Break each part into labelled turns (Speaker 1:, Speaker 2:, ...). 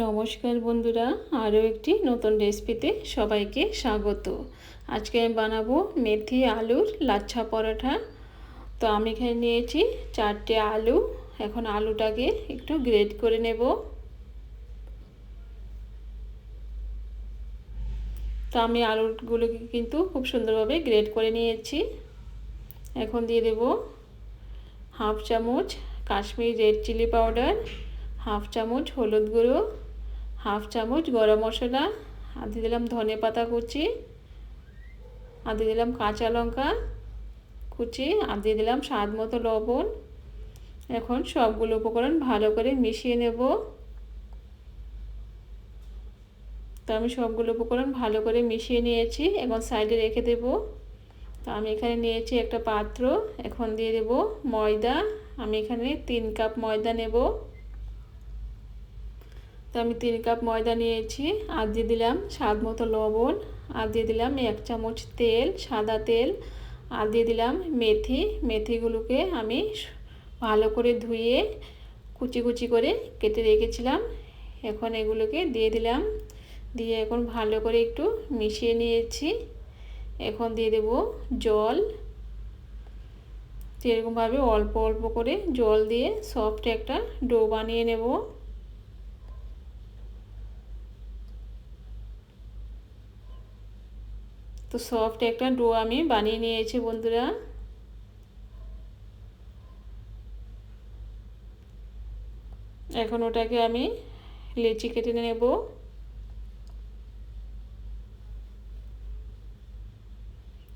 Speaker 1: নমস্কার বন্ধুরা, আরও একটি নতুন রেসিপিতে সবাইকে স্বাগত। আজকে আমি বানাবো মেথি আলুর লাচ্ছা পরোটা। তো আমি এখানে নিয়েছি চারটে আলু। এখন আলুটাকে একটু গ্রেড করে নেব। তো আমি আলুগুলোকে কিন্তু খুব সুন্দরভাবে গ্রেড করে নিয়েছি। এখন দিয়ে দেব হাফ চামচ Kashmir red chilli powder half চামচ হলুদ গুঁড়ো, হাফ চামচ গরম মশলা দিয়ে দিলাম ধনে পাতা কুচি দিয়ে দিলাম কাঁচা লঙ্কা কুচি দিয়ে দিলাম স্বাদ মতো লবণ। এখন সবগুলো উপকরণ ভালো করে মিশিয়ে নেব। তো আমি সবগুলো উপকরণ ভালো করে মিশিয়ে নিয়েছি, এখন সাইডে রেখে দেব। তো আমি এখানে নিয়েছি একটা পাত্র, এখন দিয়ে দেব ময়দা। আমি এখানে তিন কাপ ময়দা নেব। তো আমি তিন কাপ ময়দা নিয়েছি, আর দিয়ে দিলাম স্বাদ মতো লবণ, আর দিয়ে দিলাম এক চামচ তেল, সাদা তেল, আর দিয়ে দিলাম মেথি। মেথিগুলোকে আমি ভালো করে ধুয়ে কুচি কুচি করে কেটে রেখেছিলাম। এখন এগুলোকে দিয়ে দিলাম। দিয়ে এখন ভালো করে একটু মিশিয়ে নিয়েছি। এখন দিয়ে দেব জল। এরকমভাবে অল্প অল্প করে জল দিয়ে সফট একটা ডো বানিয়ে নেব। তো সফট একটা ডো আমি বানিয়ে নিয়েছি বন্ধুরা। এখন ওটাকে আমি লেচি কেটে নেব।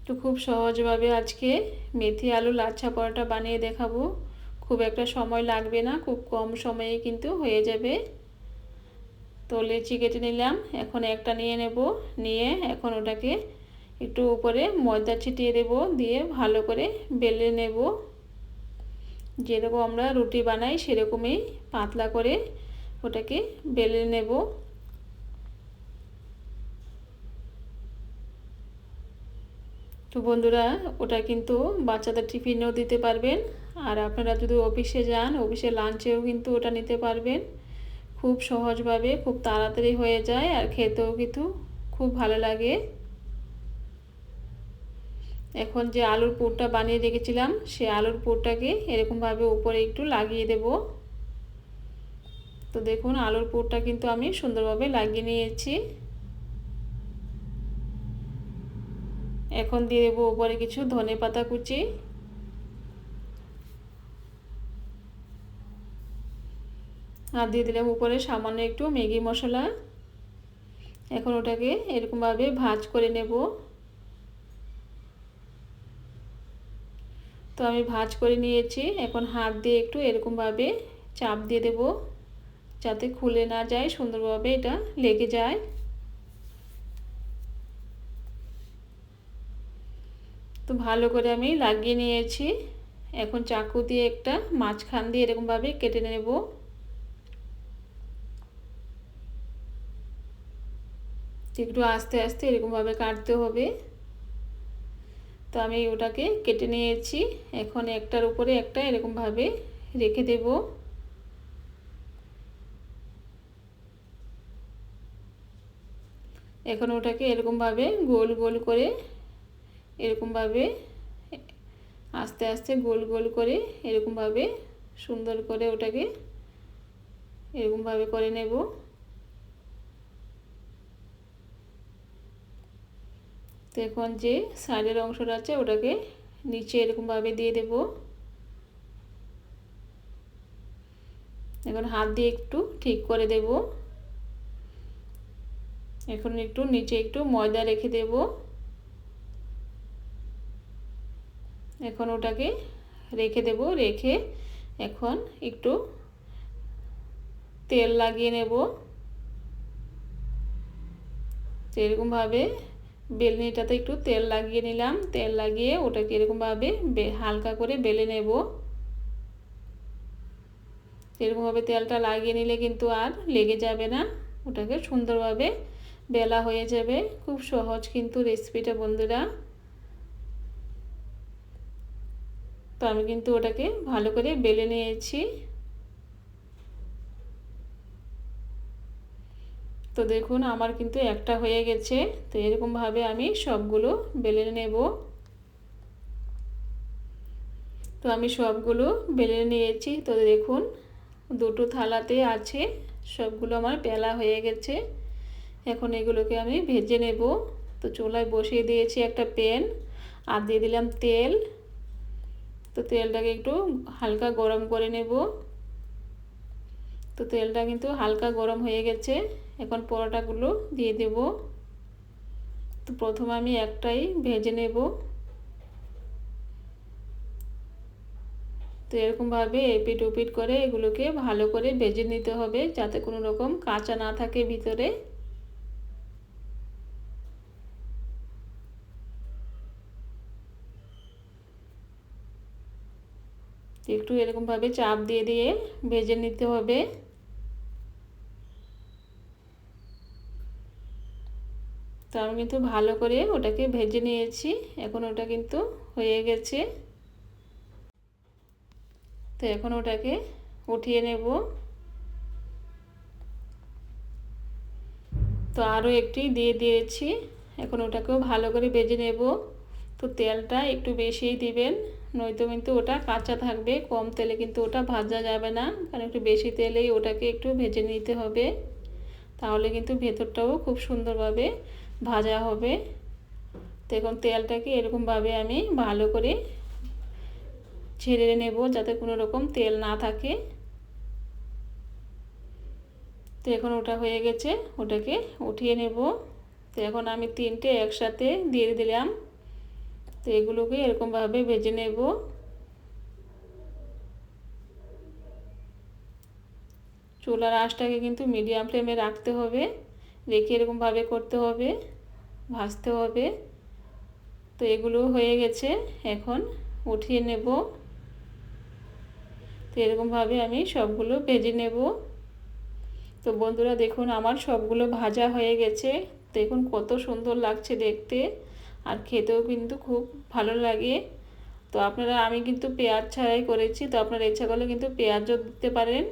Speaker 1: তো খুব সহজভাবে আজকে মেথি আলু লাচ্ছা পরোটা বানিয়ে দেখাবো। খুব একটা সময় লাগবে না, খুব কম সময়ে কিন্তু হয়ে যাবে। তো লেচি কেটে নিলাম, এখন একটা নিয়ে নেব, নিয়ে এখন ওটাকে একটু উপরে ময়দা ছিটিয়ে দেব, দিয়ে ভালো করে বেলে নেব। যেরকম আমরা রুটি বানাই, সেরকমই পাতলা করে ওটাকে বেলে নেব। তো বন্ধুরা, ওটা কিন্তু বাচ্চাদের টিফিনেও দিতে পারবেন, আর আপনারা যদি অফিসে যান, অফিসে লাঞ্চেও কিন্তু ওটা নিতে পারবেন। খুব সহজভাবে, খুব তাড়াতাড়ি হয়ে যায়, আর খেতেও কিন্তু খুব ভালো লাগে। এখন যে আলুর পুরটা বানিয়ে রেখেছিলাম, সে আলুর পুরটাকে এরকমভাবে উপরে একটু লাগিয়ে দেব। তো দেখুন, আলুর পুরটা কিন্তু আমি সুন্দরভাবে লাগিয়ে নিয়েছি। এখন দিয়ে দেবো উপরে কিছু ধনে পাতা কুচি। আর দিয়ে দিলাম উপরে সামান্য একটু ম্যাগি মশলা। এখন ওটাকে এরকমভাবে ভাজ করে নেব। তো আমি ভাজ করে নিয়েছি। এখন হাত দিয়ে একটু এরকমভাবে চাপ দিয়ে দেব, যাতে খুলে না যায়, সুন্দরভাবে এটা লেগে যায়। তো ভালো করে আমি লাগিয়ে নিয়েছি। এখন চাকু দিয়ে একটা মাঝখান দিয়ে এরকমভাবে কেটে নেব। একটু আস্তে আস্তে এরকমভাবে কাটতে হবে। তো আমি ওটাকে কেটে নিয়েছি। এখন একটার উপরে একটা এরকমভাবে রেখে দেব। এখন ওটাকে এরকমভাবে গোল গোল করে, এরকমভাবে আস্তে আস্তে গোল গোল করে এরকমভাবে সুন্দর করে ওটাকে এরকমভাবে করে নেব। তো এখন যে সাইডের অংশটা আছে, ওটাকে নিচে এরকমভাবে দিয়ে দেব। এখন হাত দিয়ে একটু ঠিক করে দেব। এখন একটু নিচে একটু ময়দা রেখে দেব। এখন ওটাকে রেখে দেব, রেখে এখন একটু তেল লাগিয়ে নেব। এরকমভাবে বেলনিটাতে একটু তেল লাগিয়ে নিলাম। তেল লাগিয়ে ওটাকে এরকমভাবে হালকা করে বেলে নেব। এরকমভাবে তেলটা লাগিয়ে নিলে কিন্তু আর লেগে যাবে না। ওটাকে সুন্দরভাবে বেলা হয়ে যাবে। খুব সহজ কিন্তু রেসিপিটা, বন্ধুরা। তো আমি কিন্তু ওটাকে ভালো করে বেলে নিয়েছি। তো দেখুন, আমার কিন্তু একটা হয়ে গেছে। তো এরকমভাবে আমি সবগুলো বেলে নেব। তো আমি সবগুলো বেলে নিয়েছি। তো দেখুন, দুটো থালাতে আছে, সবগুলো আমার বেলা হয়ে গেছে। এখন এগুলোকে আমি ভেজে নেব। তো চুলায় বসিয়ে দিয়েছি একটা প্যান আর দিয়ে দিলাম তেল। তো তেলটাকে একটু হালকা গরম করে নেব। তো তেলটা কিন্তু হালকা গরম হয়ে গেছে। এখন পরোটাগুলো দিয়ে দেব। তো প্রথমে আমি একটাই ভেজে নেব। তো এরকমভাবে এপিট উপিট করে এগুলোকে ভালো করে ভেজে নিতে হবে যাতে কোনো রকম কাঁচা না থাকে ভিতরে। একটু এরকমভাবে চাপ দিয়ে দিয়ে ভেজে নিতে হবে। তো আমি কিন্তু ভালো করে ওটাকে ভেজে নিয়েছি। এখন ওটা কিন্তু হয়ে গেছে। তো এখন ওটাকে উঠিয়ে নেব। তো আরও একটি দিয়ে দিয়েছি। এখন ওটাকেও ভালো করে ভেজে নেব। তো তেলটা একটু বেশিই দিবেন, নয়তো কিন্তু ওটা কাঁচা থাকবে, কম তেলে কিন্তু ওটা ভাজা যাবে না, কারণ একটু বেশি তেলেই ওটাকে একটু ভেজে নিতে হবে। তাহলে কিন্তু ভেতরটাও খুব সুন্দরভাবে ভাজা হবে। তো এখন তেলটাকে এরকমভাবে আমি ভালো করে ছেড়ে নেব যাতে কোনো রকম তেল না থাকে। তো এখন ওটা হয়ে গেছে, ওটাকে উঠিয়ে নেব। তো এখন আমি তিনটে একসাথে দিয়ে দিলাম। তো এগুলোকে এরকমভাবে ভেজে নেব। চুলার আঁচটাকে কিন্তু মিডিয়াম ফ্লেমে রাখতে হবে। রেখে এরকমভাবে করতে হবে, ভাজতে হবে। তো এগুলো হয়ে গেছে, এখন উঠিয়ে নেব। তো এরকমভাবে আমি সবগুলো ভেজে নেব। তো বন্ধুরা দেখুন, আমার সবগুলো ভাজা হয়ে গেছে। দেখুন কত সুন্দর লাগছে দেখতে, আর খেতেও কিন্তু খুব ভালো লাগে। তো আপনারা, আমি কিন্তু পেঁয়াজ ছাড়াই করেছি, তো আপনারা ইচ্ছা করলে কিন্তু পেঁয়াজও দিতে পারেন।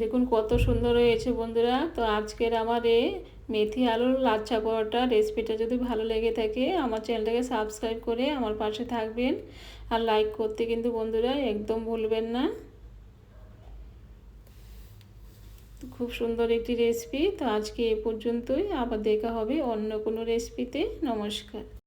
Speaker 1: দেখুন কত সুন্দর হয়েছে বন্ধুরা। তো আজকের আমার এই মেথি আলুর লাচ্ছা পরোটা রেসিপিটা যদি ভালো লেগে থাকে, আমার চ্যানেলটাকে সাবস্ক্রাইব করে আমার পাশে থাকবেন। আর লাইক করতে কিন্তু বন্ধুরা একদম ভুলবেন না। খুব সুন্দর একটি রেসিপি। তো আজকে এ পর্যন্তই। আবার দেখা হবে অন্য কোনো রেসিপিতে। নমস্কার।